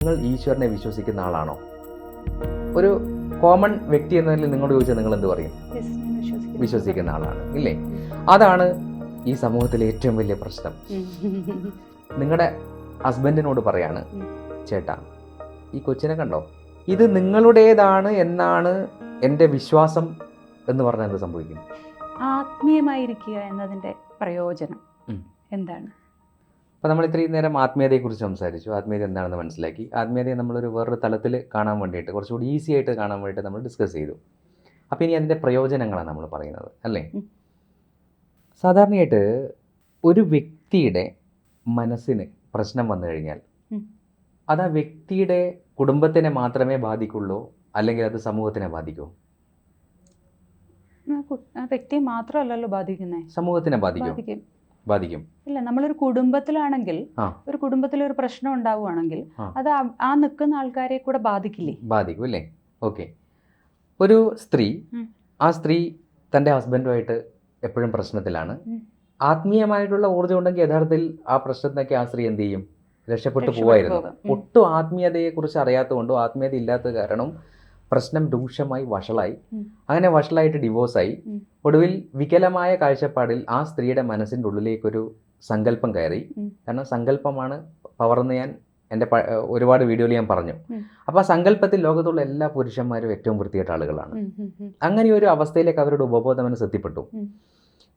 നിങ്ങൾ ഈശ്വരനെ വിശ്വസിക്കുന്ന ആളാണോ? ഒരു കോമൺ വ്യക്തി എന്ന നിലയിൽ നിങ്ങളോട് ചോദിച്ചാൽ നിങ്ങൾ എന്ത് പറയും? വിശ്വസിക്കുന്നു. ആളാണ് ഇല്ലേ? അതാണ് ഈ സമൂഹത്തിലെ ഏറ്റവും വലിയ പ്രശ്നം. നിങ്ങളുടെ ഹസ്ബൻഡിനോട് പറയാണ് ചേട്ടാ ഈ കൊച്ചിനെ കണ്ടോ? ഇത് നിങ്ങളുടേതാണ് എന്നാണ് എന്റെ വിശ്വാസം എന്ന് പറഞ്ഞാൽ എന്ത് സംഭവിക്കും? ആത്മീയമായിരിക്കുക എന്നതിന്റെ പ്രയോജനം എന്താണ്? അപ്പോൾ നമ്മൾ ഇത്രയും നേരം ആത്മീയതയെക്കുറിച്ച് സംസാരിച്ചു. ആത്മീയത എന്താണെന്ന് മനസ്സിലാക്കി. ആത്മീയതയെ നമ്മളൊരു വേറൊരു തലത്തിൽ കാണാൻ വേണ്ടിയിട്ട് കുറച്ചുകൂടി ഈസി ആയിട്ട് കാണാൻ വേണ്ടിയിട്ട് നമ്മൾ ഡിസ്കസ് ചെയ്തു. അപ്പോൾ ഇനി അതിന്റെ പ്രയോജനങ്ങളാണ് നമ്മൾ പറയുന്നത് അല്ലേ? സാധാരണയായിട്ട് ഒരു വ്യക്തിയുടെ മനസ്സിന് പ്രശ്നം വന്നു കഴിഞ്ഞാൽ. അത് ആ വ്യക്തിയുടെ കുടുംബത്തിനെ മാത്രമേ ബാധിക്കുള്ളൂ അല്ലെങ്കിൽ അത് സമൂഹത്തിനെ ബാധിക്കൂ? വ്യക്തിയെ മാത്രമല്ലല്ലോ ബാധിക്കുന്നത് സമൂഹത്തിനെ ബാധിക്കും. ബാധിക്കും. ഇല്ല നമ്മളൊരു കുടുംബത്തിലാണെങ്കിൽ ഒരു കുടുംബത്തിൽ ഒരു പ്രശ്നം ഉണ്ടാവുകയാണെങ്കിൽ അത് ആ- നിൽക്കുന്ന ആൾക്കാരെ കൂടെ ബാധിക്കില്ലേ? ബാധിക്കും അല്ലേ? ഓക്കെ. ഒരു സ്ത്രീ ആ സ്ത്രീ തന്റെ ഹസ്ബൻഡുമായിട്ട് എപ്പോഴും പ്രശ്നത്തിലാണ്. ആത്മീയമായിട്ടുള്ള ഊർജം ഉണ്ടെങ്കിൽ യഥാർത്ഥത്തിൽ ആ പ്രശ്നത്തിനൊക്കെ ആ സ്ത്രീ എന്ത് ചെയ്യും? രക്ഷപ്പെട്ടു പോവായിരുന്നു. ഒട്ടും ആത്മീയതയെക്കുറിച്ച് അറിയാത്തതുകൊണ്ടോ ആത്മീയത ഇല്ലാത്ത കാരണം പ്രശ്നം രൂക്ഷമായി വഷളായി. അങ്ങനെ വഷളായിട്ട് ഡിവോഴ്സായി. ഒടുവിൽ വികലമായ കാഴ്ചപ്പാടിൽ ആ സ്ത്രീയുടെ മനസ്സിന്റെ ഉള്ളിലേക്കൊരു സങ്കല്പം കയറി. കാരണം സങ്കല്പമാണ് പവർന്ന് ഞാൻ എന്റെ ഒരുപാട് വീഡിയോയിൽ ഞാൻ പറഞ്ഞു. അപ്പോൾ ആ സങ്കല്പത്തിൽ ലോകത്തുള്ള എല്ലാ പുരുഷന്മാരും ഏറ്റവും വൃത്തികെട്ട ആളുകളാണ്. അങ്ങനെ ഒരു അവസ്ഥയിലേക്ക് അവരുടെ ഉപബോധ മനസ്സ് എത്തിപ്പെട്ടു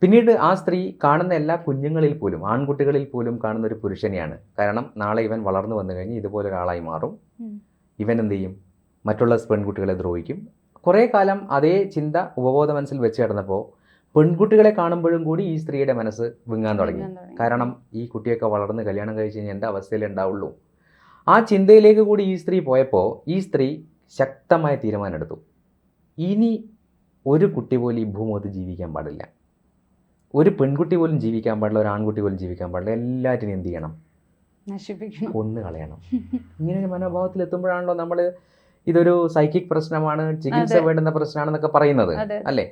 പിന്നീട് ആ സ്ത്രീ കാണുന്ന എല്ലാ കുഞ്ഞുങ്ങളിൽ പോലും ആൺകുട്ടികളിൽ പോലും കാണുന്ന ഒരു പുരുഷനെയാണ്. കാരണം നാളെ ഇവൻ വളർന്നു വന്നു കഴിഞ്ഞ് ഇതുപോലെ ഒരാളായി മാറും. ഇവൻ എന്ത് ചെയ്യും? മറ്റുള്ള പെൺകുട്ടികളെ ദ്രോഹിക്കും. കുറേ കാലം അതേ ചിന്ത ഉപബോധ മനസ്സിൽ വെച്ച് കിടന്നപ്പോൾ പെൺകുട്ടികളെ കാണുമ്പോഴും കൂടി ഈ സ്ത്രീയുടെ മനസ്സ് വിങ്ങാൻ തുടങ്ങി. കാരണം ഈ കുട്ടിയൊക്കെ വളർന്ന് കല്യാണം കഴിച്ച് കഴിഞ്ഞാൽ എന്റെ അവസ്ഥയിലേ ഉണ്ടാവുള്ളൂ. ആ ചിന്തയിലേക്ക് കൂടി ഈ സ്ത്രീ പോയപ്പോൾ ഈ സ്ത്രീ ശക്തമായ തീരുമാനമെടുത്തു. ഇനി ഒരു കുട്ടി പോലും ഈ ഭൂമുഖത്ത് ജീവിക്കാൻ പാടില്ല. ഒരു പെൺകുട്ടി പോലും ജീവിക്കാൻ പാടില്ല ഒരു ആൺകുട്ടി പോലും ജീവിക്കാൻ പാടില്ല. എല്ലാറ്റിനും എന്ത് ചെയ്യണം? നശിപ്പിക്കണം. കൊന്നു കളയണം ഇങ്ങനെ ഒരു മനോഭാവത്തിൽ എത്തുമ്പോഴാണല്ലോ നമ്മൾ ഇതൊരു സൈക്കിക് പ്രശ്നമാണ് ചികിത്സ. വേണ്ടുന്ന പ്രശ്നമാണെന്നൊക്കെ പറയുന്നത് അല്ലേ?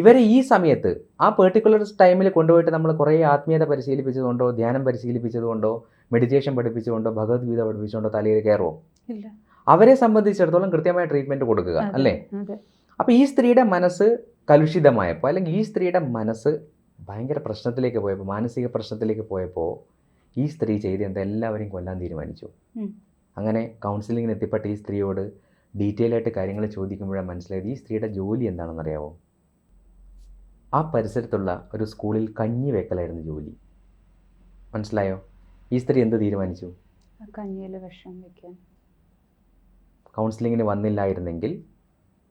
ഇവരെ ഈ സമയത്ത് ആ പെർട്ടിക്കുലർ ടൈമിൽ കൊണ്ടുപോയിട്ട് നമ്മൾ കുറേ ആത്മീയത പരിശീലിപ്പിച്ചതുകൊണ്ടോ ധ്യാനം പരിശീലിപ്പിച്ചതുകൊണ്ടോ മെഡിറ്റേഷൻ പഠിപ്പിച്ചുകൊണ്ടോ ഭഗവത്ഗീത പഠിപ്പിച്ചുകൊണ്ടോ തലയിൽ കയറുമോ അവരെ സംബന്ധിച്ചിടത്തോളം കൃത്യമായ ട്രീറ്റ്മെന്റ് കൊടുക്കുക അല്ലേ? അപ്പൊ ഈ സ്ത്രീയുടെ മനസ്സ് കലുഷിതമായപ്പോൾ അല്ലെങ്കിൽ ഈ സ്ത്രീയുടെ മനസ്സ് ഭയങ്കര പ്രശ്നത്തിലേക്ക് പോയപ്പോൾ മാനസിക പ്രശ്നത്തിലേക്ക് പോയപ്പോൾ ഈ സ്ത്രീ ചെയ്ത് എന്താ എല്ലാവരെയും കൊല്ലാൻ തീരുമാനിച്ചു. അങ്ങനെ കൗൺസിലിങ്ങിന് എത്തിപ്പെട്ട ഈ സ്ത്രീയോട് ഡീറ്റെയിൽ ആയിട്ട് കാര്യങ്ങൾ ചോദിക്കുമ്പോഴാണ് മനസ്സിലായത് ഈ സ്ത്രീയുടെ ജോലി എന്താണെന്ന് അറിയാവോ ആ പരിസരത്തുള്ള ഒരു സ്കൂളിൽ കഞ്ഞി വെക്കലായിരുന്നു ജോലി. മനസ്സിലായോ? ഈ സ്ത്രീ എന്ത് തീരുമാനിച്ചു? കഞ്ഞിയിൽ വിഷം വെക്കാൻ. കൗൺസിലിങ്ങിന് വന്നില്ലായിരുന്നെങ്കിൽ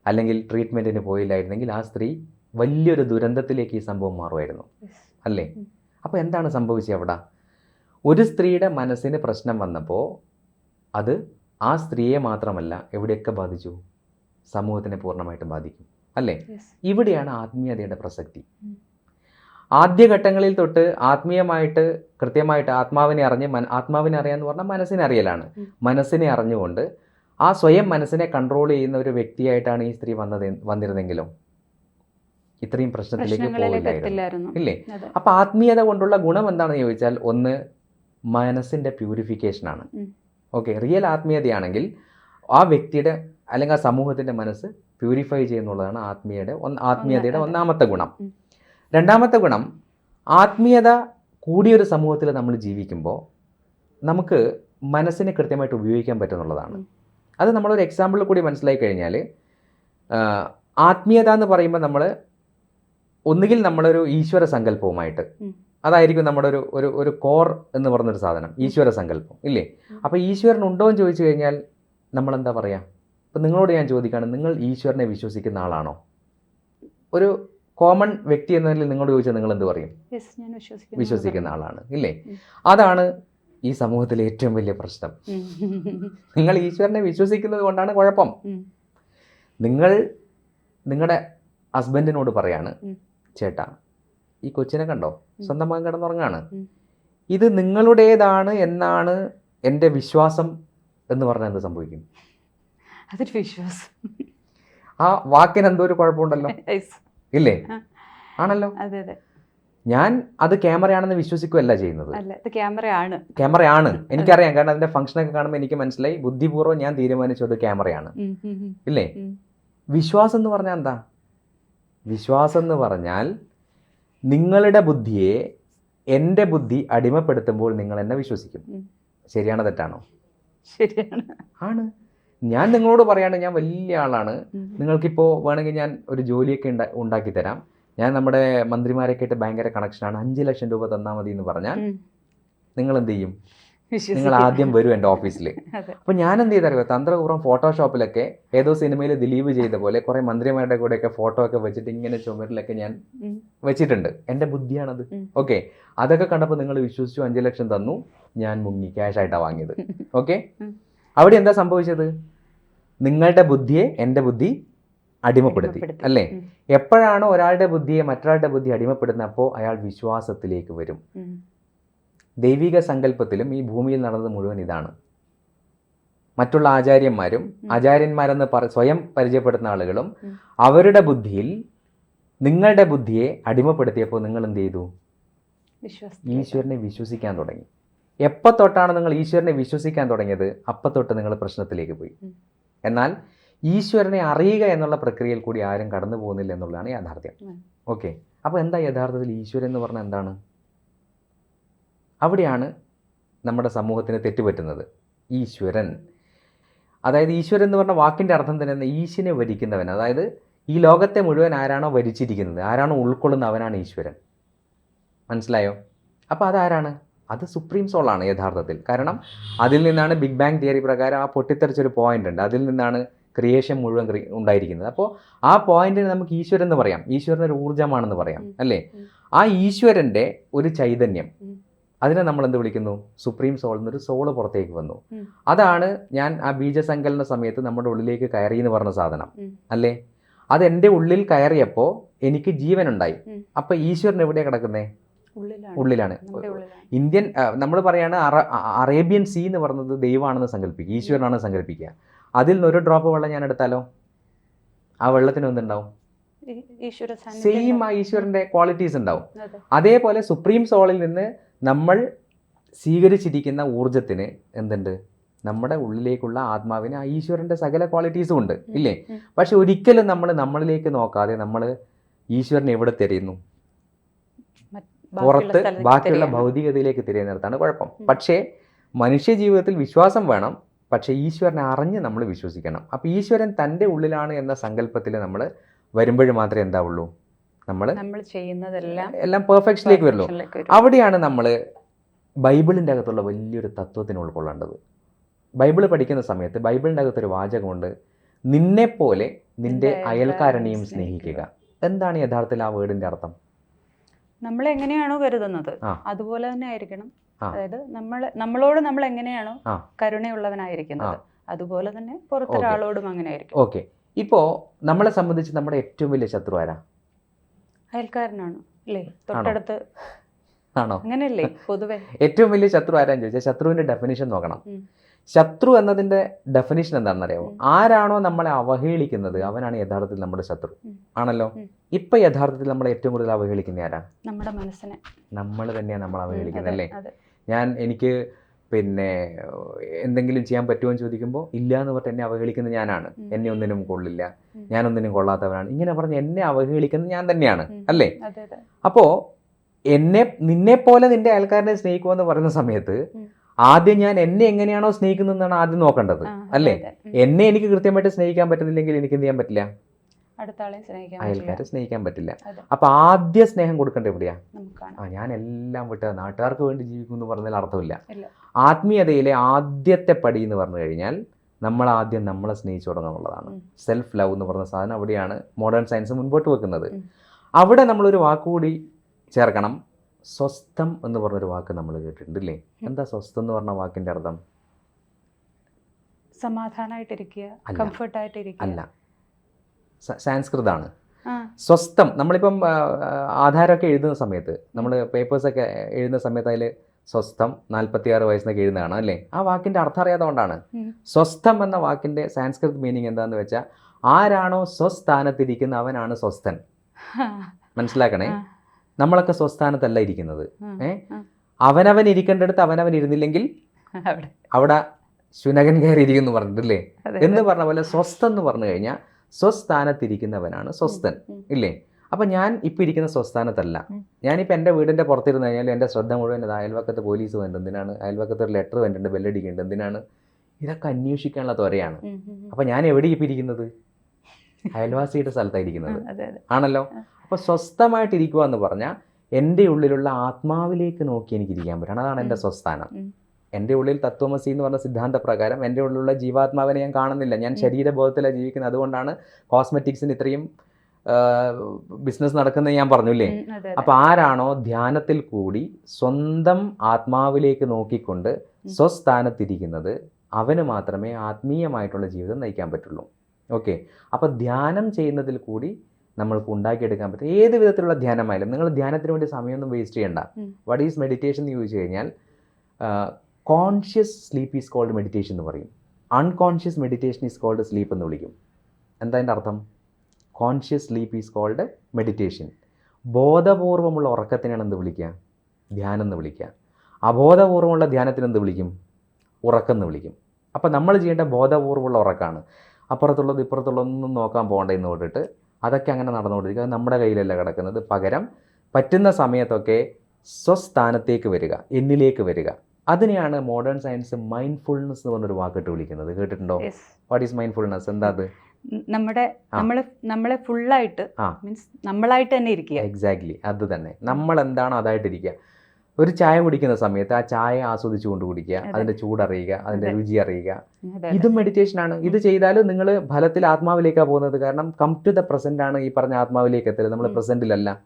അല്ലെങ്കിൽ ട്രീറ്റ്മെന്റിന് പോയില്ലായിരുന്നെങ്കിൽ ആ സ്ത്രീ വലിയൊരു ദുരന്തത്തിലേക്ക് ഈ സംഭവം മാറുമായിരുന്നു. അല്ലേ? അപ്പോൾ എന്താണ് സംഭവിച്ചത് അവിടെ? ഒരു സ്ത്രീയുടെ മനസ്സിന് പ്രശ്നം വന്നപ്പോൾ അത് ആ സ്ത്രീയെ മാത്രമല്ല എവിടെയൊക്കെ ബാധിച്ചു? സമൂഹത്തിനെ പൂർണമായിട്ടും ബാധിക്കും അല്ലേ? ഇവിടെയാണ് ആത്മീയതയുടെ പ്രസക്തി. ആദ്യഘട്ടങ്ങളിൽ തൊട്ട് ആത്മീയമായിട്ട് കൃത്യമായിട്ട് ആത്മാവിനെ അറിഞ്ഞ് മന ആത്മാവിനെ അറിയാന്ന് പറഞ്ഞാൽ മനസ്സിനെ അറിയലാണ്. മനസ്സിനെ അറിഞ്ഞുകൊണ്ട് ആ സ്വയം മനസ്സിനെ കൺട്രോൾ ചെയ്യുന്ന ഒരു വ്യക്തിയായിട്ടാണ് ഈ സ്ത്രീ വന്നത് വന്നിരുന്നെങ്കിലും. ഇത്രയും പ്രശ്നത്തിലേക്ക് പോകില്ലായിരുന്നു ഇല്ലേ? അപ്പം ആത്മീയത കൊണ്ടുള്ള ഗുണം എന്താണെന്ന് ചോദിച്ചാൽ ഒന്ന് മനസ്സിന്റെ പ്യൂരിഫിക്കേഷനാണ്. ഓക്കെ റിയൽ ആത്മീയതയാണെങ്കിൽ ആ വ്യക്തിയുടെ അല്ലെങ്കിൽ ആ സമൂഹത്തിന്റെ മനസ്സ് പ്യൂരിഫൈ ചെയ്യുന്നുള്ളതാണ് ആത്മീയയുടെ ഒന്ന് ആത്മീയതയുടെ ഒന്നാമത്തെ ഗുണം. രണ്ടാമത്തെ ഗുണം ആത്മീയത കൂടിയൊരു സമൂഹത്തിൽ നമ്മൾ ജീവിക്കുമ്പോൾ നമുക്ക് മനസ്സിനെ കൃത്യമായിട്ട് ഉപയോഗിക്കാൻ പറ്റുന്നുള്ളതാണ്. അത് നമ്മളൊരു എക്സാമ്പിളിൽ കൂടി മനസ്സിലാക്കി കഴിഞ്ഞാൽ ആത്മീയത എന്ന് പറയുമ്പോൾ നമ്മൾ ഒന്നുകിൽ നമ്മളൊരു ഈശ്വര സങ്കല്പവുമായിട്ട്. അതായിരിക്കും നമ്മുടെ ഒരു ഒരു ഒരു കോർ എന്ന് പറഞ്ഞൊരു സാധനം ഈശ്വര സങ്കല്പം ഇല്ലേ. അപ്പോൾ ഈശ്വരൻ ഉണ്ടോ എന്ന് ചോദിച്ചു കഴിഞ്ഞാൽ നമ്മൾ എന്താ പറയുക ഇപ്പം നിങ്ങളോട് ഞാൻ ചോദിക്കുകയാണ് നിങ്ങൾ ഈശ്വരനെ വിശ്വസിക്കുന്ന ആളാണോ? ഒരു കോമൺ വ്യക്തി എന്ന നിലയിൽ നിങ്ങളോട് ചോദിച്ചാൽ നിങ്ങൾ എന്ത് പറയും വിശ്വസിക്കുന്ന ആളാണ് ഇല്ലേ? അതാണ് ഈ സമൂഹത്തിലെ ഏറ്റവും വലിയ പ്രശ്നം. നിങ്ങൾ ഈശ്വരനെ വിശ്വസിക്കുന്നത് കൊണ്ടാണ് കുഴപ്പം. നിങ്ങൾ നിങ്ങളുടെ ഹസ്ബൻഡിനോട് പറയാണ് ചേട്ടാ ഈ കൊച്ചിനെ കണ്ടോ. സ്വന്തം മകൻ കിടന്നുറങ്ങാണ്. ഇത് നിങ്ങളുടേതാണ് എന്നാണ് എന്റെ വിശ്വാസം എന്ന് പറഞ്ഞാൽ എന്ത് സംഭവിക്കും? അതൊരു വിശ്വാസം. ആ വാക്കിന് എന്തോ ഒരു കുഴപ്പമുണ്ടല്ലോ. ഇല്ലേ? ആണല്ലോ. അതെ അതെ. ഞാൻ അത് ക്യാമറയാണെന്ന് വിശ്വസിക്കുകയല്ല ചെയ്യുന്നത്. അല്ല ഇത് ക്യാമറ ക്യാമറയാണ്. എനിക്കറിയാം. കാരണം അതിന്റെ ഫംഗ്ഷൻ ഒക്കെ കാണുമ്പോൾ എനിക്ക് മനസ്സിലായി. ബുദ്ധിപൂർവം ഞാൻ തീരുമാനിച്ചത് ക്യാമറയാണ്. ഇല്ലേ? വിശ്വാസം എന്ന് പറഞ്ഞാൽ എന്താ? വിശ്വാസം എന്ന് പറഞ്ഞാൽ നിങ്ങളുടെ ബുദ്ധിയെ എന്റെ ബുദ്ധി അടിമപ്പെടുത്തുമ്പോൾ നിങ്ങൾ എന്നെ വിശ്വസിക്കും. ശരിയാണോ തെറ്റാണോ? ശരിയാണ്. ആണ്. ഞാൻ നിങ്ങളോട് പറയാണ് ഞാൻ വലിയ ആളാണ്. നിങ്ങൾക്കിപ്പോൾ വേണമെങ്കിൽ ഞാൻ ഒരു ജോലിയൊക്കെ ഉണ്ടാ ഉണ്ടാക്കി തരാം. ഞാൻ നമ്മുടെ മന്ത്രിമാരൊക്കെ ആയിട്ട് ഭയങ്കര കണക്ഷനാണ് അഞ്ച് ലക്ഷം രൂപ തന്നാൽ മതി എന്ന് പറഞ്ഞാൽ നിങ്ങൾ എന്ത് ചെയ്യും? നിങ്ങൾ. ആദ്യം വരും എന്റെ ഓഫീസിൽ അപ്പൊ അപ്പോൾ ഞാൻ എന്ത് ചെയ്തറിയോ തന്ത്രപൂർവം ഫോട്ടോഷോപ്പിലൊക്കെ ഏതോ സിനിമയിൽ ദിലീപ് ചെയ്ത പോലെ കുറേ മന്ത്രിമാരുടെ കൂടെയൊക്കെ ഫോട്ടോ ഒക്കെ വെച്ചിട്ട് ഇങ്ങനെ ചുമരിലൊക്കെ ഞാൻ വെച്ചിട്ടുണ്ട്. എന്റെ ബുദ്ധിയാണത്. ഓക്കെ. അതൊക്കെ കണ്ടപ്പോൾ നിങ്ങൾ വിശ്വസിച്ചു അഞ്ച് ലക്ഷം തന്നു. ഞാൻ മുങ്ങി ക്യാഷ് ആയിട്ടാ വാങ്ങിയത്. ഓക്കെ? അവിടെ എന്താ സംഭവിച്ചത്? നിങ്ങളുടെ ബുദ്ധിയെ എന്റെ ബുദ്ധി അടിമപ്പെടുത്തി. അല്ലെ. എപ്പോഴാണോ ഒരാളുടെ ബുദ്ധിയെ മറ്റൊരാളുടെ ബുദ്ധി അടിമപ്പെടുന്നത് അപ്പോൾ അയാൾ വിശ്വാസത്തിലേക്ക് വരും. ദൈവിക സങ്കല്പത്തിലും ഈ ഭൂമിയിൽ നടന്നത് മുഴുവൻ ഇതാണ്. മറ്റുള്ള ആചാര്യന്മാരും. ആചാര്യന്മാരെന്ന് പറ സ്വയം പരിചയപ്പെടുത്തുന്ന ആളുകളും അവരുടെ ബുദ്ധിയിൽ നിങ്ങളുടെ ബുദ്ധിയെ അടിമപ്പെടുത്തിയപ്പോൾ നിങ്ങൾ എന്ത് ചെയ്തു. ഈശ്വരനെ വിശ്വസിക്കാൻ തുടങ്ങി. എപ്പോൾ തൊട്ടാണ് നിങ്ങൾ ഈശ്വരനെ വിശ്വസിക്കാൻ തുടങ്ങിയത്? അപ്പം തൊട്ട് നിങ്ങൾ പ്രശ്നത്തിലേക്ക് പോയി. എന്നാൽ ഈശ്വരനെ അറിയുക എന്നുള്ള പ്രക്രിയയിൽ കൂടി ആരും കടന്നു പോകുന്നില്ല എന്നുള്ളതാണ് യാഥാർത്ഥ്യം. ഓക്കെ. അപ്പോൾ എന്താ യഥാർത്ഥത്തിൽ ഈശ്വരൻ എന്ന് പറഞ്ഞാൽ എന്താണ്? അവിടെയാണ് നമ്മുടെ സമൂഹത്തിന് തെറ്റുപറ്റുന്നത്. ഈശ്വരൻ. അതായത് ഈശ്വരൻ എന്ന് പറഞ്ഞ വാക്കിന്റെ അർത്ഥം തന്നെ? ഈശിനെ വരിക്കുന്നവൻ. അതായത് ഈ ലോകത്തെ മുഴുവൻ ആരാണോ വരിച്ചിരിക്കുന്നത്? ആരാണോ ഉൾക്കൊള്ളുന്ന അവനാണ് ഈശ്വരൻ. മനസ്സിലായോ? അപ്പോൾ അതാരാണ്? അത് സുപ്രീം സോളാണ് യഥാർത്ഥത്തിൽ. കാരണം അതിൽ നിന്നാണ് ബിഗ് ബാങ് തിയറി പ്രകാരം ആ പൊട്ടിത്തെറിച്ചൊരു പോയിന്റ് ഉണ്ട്. അതിൽ നിന്നാണ് ക്രിയേഷൻ മുഴുവൻ ഉണ്ടായിരിക്കുന്നത്. അപ്പോൾ ആ പോയിന്റിന് നമുക്ക് ഈശ്വരൻ എന്ന് പറയാം. ഈശ്വരൻ ഒരു ഊർജമാണെന്ന് പറയാം. അല്ലേ? ആ ഈശ്വരന്റെ ഒരു ചൈതന്യം. അതിനെ നമ്മൾ എന്ത് വിളിക്കുന്നു? സുപ്രീം സോൾ എന്നൊരു സോൾ പുറത്തേക്ക് വന്നു. അതാണ് ഞാൻ ആ ബീജസങ്കലന സമയത്ത് നമ്മുടെ ഉള്ളിലേക്ക് കയറി എന്ന് പറഞ്ഞ സാധനം. അല്ലേ? അത് എന്റെ ഉള്ളിൽ കയറിയപ്പോൾ എനിക്ക് ജീവൻ ഉണ്ടായി അപ്പോൾ ഈശ്വരൻ എവിടെയാണ് കിടക്കുന്നത് ഉള്ളിലാണ്. ഇന്ത്യൻ നമ്മൾ പറയാണ് അറ- അറേബ്യൻ സീ എന്ന് പറയുന്നത് ദൈവമാണെന്ന് സങ്കല്പിക്കുക ഈശ്വരനാണെന്ന് സങ്കല്പിക്കുക. അതിൽ നിന്ന് ഒരു ഡ്രോപ്പ് വെള്ളം ഞാൻ എടുത്താലോ? ആ വെള്ളത്തിന് എന്തുണ്ടാവും? സെയിം ആ ഈശ്വരന്റെ ക്വാളിറ്റീസ് ഉണ്ടാവും. അതേപോലെ സുപ്രീം സോളിൽ നിന്ന് നമ്മൾ സ്വീകരിച്ചിരിക്കുന്ന ഊർജത്തിന് എന്തുണ്ട്? നമ്മുടെ ഉള്ളിലേക്കുള്ള ആത്മാവിന് ആ ഈശ്വരന്റെ സകല ക്വാളിറ്റീസും ഉണ്ട് ഇല്ലേ. പക്ഷെ ഒരിക്കലും നമ്മൾ നമ്മളിലേക്ക് നോക്കാതെ നമ്മൾ ഈശ്വരനെ എവിടെ തിരയുന്നു? പുറത്ത് ബാക്കിയുള്ള ഭൗതികതയിലേക്ക് തിരയുന്നിടത്താണ് കുഴപ്പം. പക്ഷേ മനുഷ്യ ജീവിതത്തിൽ വിശ്വാസം വേണം പക്ഷേ ഈശ്വരനെ അറിഞ്ഞ് നമ്മൾ വിശ്വസിക്കണം. അപ്പോൾ ഈശ്വരൻ തന്റെ ഉള്ളിലാണ് എന്ന സങ്കല്പത്തിൽ നമ്മൾ വരുമ്പോഴും മാത്രമേ എന്താവുള്ളൂ? നമ്മൾ ചെയ്യുന്നതെല്ലാം എല്ലാം പെർഫെക്ഷനിലേക്ക് വരുമല്ലോ അവിടെയാണ് നമ്മൾ ബൈബിളിന്റെ അകത്തുള്ള വലിയൊരു തത്വത്തിന് ഉൾക്കൊള്ളേണ്ടത്. ബൈബിൾ പഠിക്കുന്ന സമയത്ത് ബൈബിളിന്റെ അകത്തൊരു വാചകമുണ്ട് നിന്നെപ്പോലെ നിന്റെ നിന്റെ അയൽക്കാരനെയും സ്നേഹിക്കുക. എന്താണ് യഥാർത്ഥത്തിൽ ആ വേർഡിന്റെ അർത്ഥം? നമ്മൾ എങ്ങനെയാണോ കരുതുന്നത്. അതുപോലെ തന്നെ ആയിരിക്കണം. അതായത് നമ്മൾ നമ്മളോട് നമ്മൾ എങ്ങനെയാണോ കരുണയുള്ളവനായിരിക്കുന്നത്. അതുപോലെ തന്നെ പുറത്തൊരാളോടും അങ്ങനെ ആയിരിക്കും. ഓക്കെ. ഇപ്പോ നമ്മളെ സംബന്ധിച്ച് നമ്മുടെ ഏറ്റവും വലിയ ശത്രു ആരാ? അയൽക്കാരനാണ് അല്ലേ? തൊട്ടടുത്ത്. ആണോ? അങ്ങനെയല്ലേ പൊതുവെ? ഏറ്റവും വലിയ ശത്രു ആരാന്ന് ചോദിച്ചാൽ ശത്രുവിന്റെ ഡെഫിനിഷൻ നോക്കണം. ശത്രു എന്നതിന്റെ ഡെഫിനിഷൻ എന്താണെന്ന് അറിയാമോ ആരാണോ നമ്മളെ അവഹേളിക്കുന്നത് അവനാണ് യഥാർത്ഥത്തിൽ നമ്മുടെ ശത്രു. ആണല്ലോ? ഇപ്പൊ യഥാർത്ഥത്തിൽ നമ്മളെ ഏറ്റവും കൂടുതൽ അവഹേളിക്കുന്ന ആരാ? നമ്മുടെ മനസ്സിനെ. നമ്മൾ തന്നെയാണ് നമ്മൾ അവഹേളിക്കുന്നത് അല്ലേ? ഞാൻ എനിക്ക് പിന്നെ എന്തെങ്കിലും ചെയ്യാൻ പറ്റുമോ എന്ന് ചോദിക്കുമ്പോൾ ഇല്ല എന്ന് പറഞ്ഞിട്ട് എന്നെ അവഹേളിക്കുന്നത് ഞാനാണ്. എന്നെ ഒന്നിനും കൊള്ളില്ല. ഞാനൊന്നിനും കൊള്ളാത്തവനാണ്. ഇങ്ങനെ പറഞ്ഞ് എന്നെ അവഹേളിക്കുന്നത് ഞാൻ തന്നെയാണ്. അല്ലേ? അപ്പോൾ എന്നെ നിന്നെ പോലെ നിന്റെ അയൽക്കാരനെ സ്നേഹിക്കുമെന്ന് പറയുന്ന സമയത്ത് ആദ്യം ഞാൻ എന്നെ എങ്ങനെയാണോ സ്നേഹിക്കുന്നതെന്നാണ് ആദ്യം നോക്കേണ്ടത്. അല്ലേ? എന്നെ എനിക്ക് കൃത്യമായിട്ട് സ്നേഹിക്കാൻ പറ്റുന്നില്ലെങ്കിൽ എനിക്ക് എന്ത് ചെയ്യാൻ പറ്റില്ല? അടുത്ത ആളെ സ്നേഹിക്കാൻ അയൽക്കാരെ. സ്നേഹിക്കാൻ പറ്റില്ല. അപ്പൊ ആദ്യ സ്നേഹം കൊടുക്കേണ്ടത് എവിടെയാ? ആ ഞാൻ എല്ലാം വിട്ട് നാട്ടുകാർക്ക് വേണ്ടി ജീവിക്കും എന്ന് പറഞ്ഞാൽ അർത്ഥമില്ല. ആത്മീയതയിലെ ആദ്യത്തെ പടി എന്ന് പറഞ്ഞു കഴിഞ്ഞാൽ നമ്മൾ ആദ്യം നമ്മളെ സ്നേഹിച്ചു തുടങ്ങുക എന്നുള്ളതാണ്. സെൽഫ് ലവ് എന്ന് പറഞ്ഞ സാധനം അവിടെയാണ് മോഡേൺ സയൻസ് മുൻപോട്ട് വെക്കുന്നത്. അവിടെ നമ്മളൊരു വാക്കുകൂടി ചേർക്കണം. സ്വസ്ഥം എന്ന് പറഞ്ഞൊരു വാക്ക് നമ്മൾ കേട്ടിട്ടുണ്ട് അല്ലേ എന്താ സ്വസ്ഥം എന്ന് പറഞ്ഞ വാക്കിന്റെ അർത്ഥം? സമാധാനമായിട്ടിരിക്കുക അല്ല. കംഫർട്ടായിട്ടിരിക്കുക അല്ല. സാൻസ്കൃതാണ്. സ്വസ്ഥം നമ്മളിപ്പം ആധാരമൊക്കെ എഴുതുന്ന സമയത്ത് നമ്മൾ പേപ്പേഴ്സൊക്കെ എഴുതുന്ന സമയത്ത് അതിൽ സ്വസ്ഥം നാൽപ്പത്തിയാറ് വയസ്സിനൊക്കെ എഴുതുന്നതാണ് അല്ലേ? ആ വാക്കിന്റെ അർത്ഥം അറിയാത്തതുകൊണ്ടാണ് കൊണ്ടാണ്. സ്വസ്ഥം എന്ന വാക്കിന്റെ സാൻസ്കൃത് മീനിങ് എന്താന്ന് വെച്ചാൽ ആരാണോ സ്വസ്ഥാനത്തിരിക്കുന്ന അവനാണ് സ്വസ്ഥൻ. മനസ്സിലാക്കണേ? നമ്മളൊക്കെ സ്വസ്ഥാനത്തല്ല ഇരിക്കുന്നത്. ഏ? അവനവൻ ഇരിക്കേണ്ടടുത്ത് അവനവൻ ഇരുന്നില്ലെങ്കിൽ അവിടെ. ശുനകൻ കയറി ഇരിക്കുന്നു പറഞ്ഞിട്ടില്ലേ എന്ന്. പറഞ്ഞ പോലെ സ്വസ്ഥം എന്ന് പറഞ്ഞു കഴിഞ്ഞാൽ സ്വസ്ഥാനത്തിരിക്കുന്നവനാണ് സ്വസ്ഥൻ. ഇല്ലേ? അപ്പം ഞാൻ ഇപ്പം ഇരിക്കുന്ന സ്വസ്ഥാനത്തല്ല. ഞാനിപ്പോ എന്റെ വീടിന്റെ വീടിന്റെ പുറത്തിരുന്ന് കഴിഞ്ഞാൽ എന്റെ ശ്രദ്ധ മുഴുവൻ അത് അയൽവക്കത്ത് പോലീസ് വന്നിട്ട് എന്തിനാണ്? അയൽവക്കത്ത് ഒരു ലെറ്റർ വന്നിട്ടുണ്ട് ബെല്ലടിക്കുന്നുണ്ട്. എന്തിനാണ്? ഇതൊക്കെ അന്വേഷിക്കാനുള്ള ത്വരയാണ്. അപ്പം ഞാൻ എവിടെ ഇപ്പം ഇരിക്കുന്നത്? അയൽവാസിയുടെ സ്ഥലത്തായിരിക്കുന്നത്. ആണല്ലോ? അപ്പൊ അപ്പോൾ സ്വസ്ഥമായിട്ടിരിക്കുക എന്ന് പറഞ്ഞാൽ എന്റെ ഉള്ളിലുള്ള ആത്മാവിലേക്ക് നോക്കി എനിക്ക് ഇരിക്കാൻ പറ്റണം അതാണ് എന്റെ സ്വസ്ഥാനം. എന്റെ ഉള്ളിൽ തത്വമസി എന്ന് പറഞ്ഞ സിദ്ധാന്തപ്രകാരം എന്റെ ഉള്ളിലുള്ള ജീവാത്മാവിനെ ഞാൻ കാണുന്നില്ല ഞാൻ. ശരീരബോധത്തിലാണ് ജീവിക്കുന്നത് അതുകൊണ്ടാണ് കോസ്മെറ്റിക്സിന് ഇത്രയും ബിസിനസ് നടക്കുന്നത് ഞാൻ പറഞ്ഞില്ലേ. അപ്പോൾ ആരാണോ ധ്യാനത്തിൽ കൂടി സ്വന്തം ആത്മാവിലേക്ക് നോക്കിക്കൊണ്ട്. സ്വസ്ഥാനത്തിരിക്കുന്നത് അവന് മാത്രമേ ആത്മീയമായിട്ടുള്ള ജീവിതം നയിക്കാൻ പറ്റുള്ളൂ ഓക്കെ അപ്പോൾ ധ്യാനം ചെയ്യുന്നതിൽ കൂടി നമ്മൾക്ക് ഉണ്ടാക്കിയെടുക്കാൻ പറ്റും ഏത് വിധത്തിലുള്ള ധ്യാനമായാലും നിങ്ങൾ ധ്യാനത്തിന് വേണ്ടി സമയമൊന്നും വേസ്റ്റ് ചെയ്യണ്ട. വാട്ട് ഈസ് മെഡിറ്റേഷൻ എന്ന് ചോദിച്ചു കഴിഞ്ഞാൽ conscious sleep is called meditation എന്ന് പറയും. Unconscious meditation is called sleep എന്ന് വിളിക്കും. എന്താ അതിന്റെ അർത്ഥം? Conscious sleep is called meditation ബോധപൂർവമുള്ള ഉറക്കത്തിനാണ് എന്ത് വിളിക്കുക? ധ്യാനം എന്ന് വിളിക്കുക. അബോധപൂർവമുള്ള ധ്യാനത്തിന് എന്ത് വിളിക്കും? ഉറക്കം എന്ന് വിളിക്കും. അപ്പോൾ നമ്മൾ ചെയ്യേണ്ട ബോധപൂർവമുള്ള ഉറക്കമാണ് അപ്പുറത്തുള്ളത് ഇപ്പുറത്തുള്ളതൊന്നും നോക്കാൻ പോകേണ്ടതെന്ന് തൊട്ടിട്ട് അതൊക്കെ അങ്ങനെ നടന്നുകൊണ്ടിരിക്കുക. അത് നമ്മുടെ കയ്യിലല്ല കിടക്കുന്നത്. പകരം പറ്റുന്ന സമയത്തൊക്കെ സ്വസ്ഥാനത്തേക്ക് വരിക. എന്നിലേക്ക് വരിക. അതിനെയാണ് മോഡേൺ സയൻസ് മൈൻഡ്ഫുൾനെസ് എന്ന് പറഞ്ഞൊരു വാക്കിട്ട് വിളിക്കുന്നത്. കേട്ടിട്ടുണ്ടോ? വാട്ട് ഈസ് മൈൻഡ്ഫുൾനെസ് എന്താ അത്? നമ്മുടെ നമ്മളെ നമ്മളെ ഫുള്ളായിട്ട്. മീൻസ് നമ്മളായിട്ട് തന്നെ ഇരിക്കുക. എക്സാക്ട്ലി അത് തന്നെ. നമ്മൾ എന്താണോ അതായിട്ടിരിക്കുക. ഒരു ചായ കുടിക്കുന്ന സമയത്ത് ആ ചായ ആസ്വദിച്ചുകൊണ്ട് കുടിക്കുക അതിന്റെ ചൂടറിയുക അതിന്റെ രുചി അറിയുക. ഇതും മെഡിറ്റേഷൻ ആണ്. ഇത് ചെയ്താൽ നിങ്ങൾ ഫലത്തിൽ ആത്മാവിലേക്കാണ് പോകുന്നത്. കാരണം കം ടു ദ പ്രസന്റ് ആണ് ഈ പറഞ്ഞ ആത്മാവിലേക്ക് എത്തരുത് നമ്മൾ പ്രസന്റിലല്ല.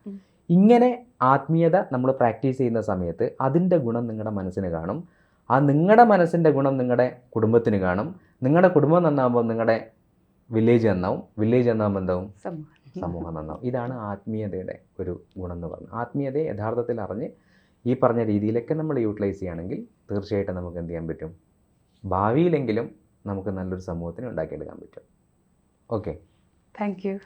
ഇങ്ങനെ ആത്മീയത നമ്മൾ പ്രാക്ടീസ് ചെയ്യുന്ന സമയത്ത് അതിന്റെ ഗുണം നിങ്ങളുടെ മനസ്സിന് കാണും. ആ നിങ്ങളുടെ മനസ്സിന്റെ ഗുണം നിങ്ങളുടെ കുടുംബത്തിന് കാണും. നിങ്ങളുടെ കുടുംബം നന്നാകുമ്പോൾ നിങ്ങളുടെ വില്ലേജ് നന്നാവും. വില്ലേജ് നന്നാകുമ്പോൾ എന്താവും? സമൂഹം. നന്നാവും. ഇതാണ് ആത്മീയതയുടെ ഒരു ഗുണം എന്ന് പറയുന്നത് ആത്മീയതയെ യഥാർത്ഥത്തിൽ അറിഞ്ഞ് ഈ പറഞ്ഞ രീതിയിലൊക്കെ നമ്മൾ യൂട്ടിലൈസ് ചെയ്യുകയാണെങ്കിൽ തീർച്ചയായിട്ടും നമുക്ക് എന്ത് ചെയ്യാൻ പറ്റും? ഭാവിയിലെങ്കിലും നമുക്ക് നല്ലൊരു സമൂഹത്തിന് ഉണ്ടാക്കിയെടുക്കാൻ പറ്റും. ഓക്കെ താങ്ക് യു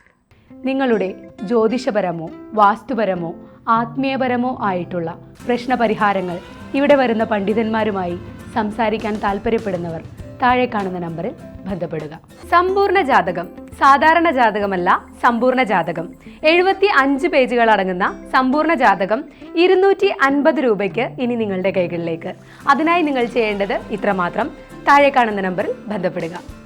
നിങ്ങളുടെ ജ്യോതിഷപരമോ വാസ്തുപരമോ ആത്മീയപരമോ ആയിട്ടുള്ള പ്രശ്നപരിഹാരങ്ങൾ ഇവിടെ വരുന്ന പണ്ഡിതന്മാരുമായി സംസാരിക്കാൻ താല്പര്യപ്പെടുന്നവർ താഴെ കാണുന്ന നമ്പറിൽ ബന്ധപ്പെടുക. സമ്പൂർണ ജാതകം സാധാരണ ജാതകമല്ല സമ്പൂർണ ജാതകം. എഴുപത്തി അഞ്ച് പേജുകൾ അടങ്ങുന്ന സമ്പൂർണ ജാതകം ഇരുന്നൂറ്റി അൻപത് രൂപയ്ക്ക് ഇനി നിങ്ങളുടെ കൈകളിലേക്ക്. അതിനായി നിങ്ങൾ ചെയ്യേണ്ടത് ഇത്രമാത്രം. താഴെ കാണുന്ന നമ്പറിൽ ബന്ധപ്പെടുക.